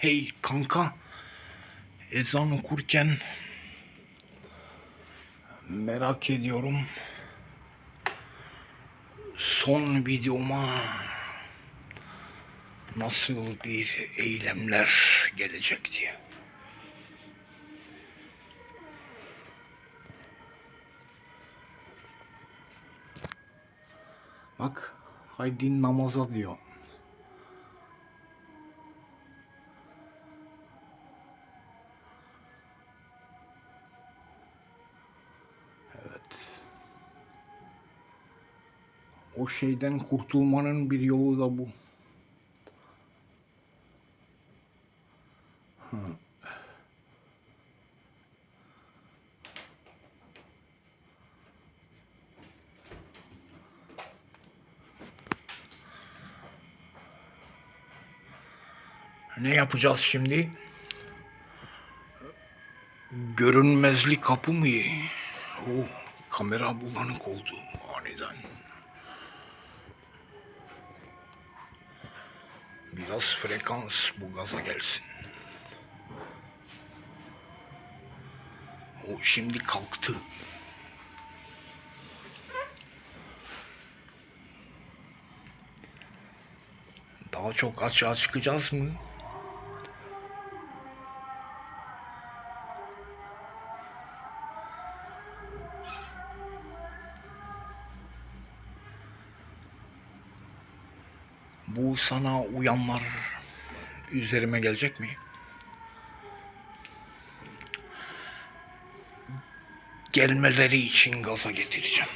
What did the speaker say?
Hey kanka. Ezan okurken merak ediyorum. Son videoma nasıl bir eylemler gelecek diye. Bak haydi namaza diyor. O şeyden kurtulmanın bir yolu da bu. Ne yapacağız şimdi? Görünmezlik kapı mı? Oh, kamera bulanık oldu aniden. Biraz frekans bu gaza gelsin. O şimdi kalktı. Daha çok açığa çıkacağız mı? Bu sana uyanlar üzerime gelecek mi? Gelmeleri için gaza getireceğim.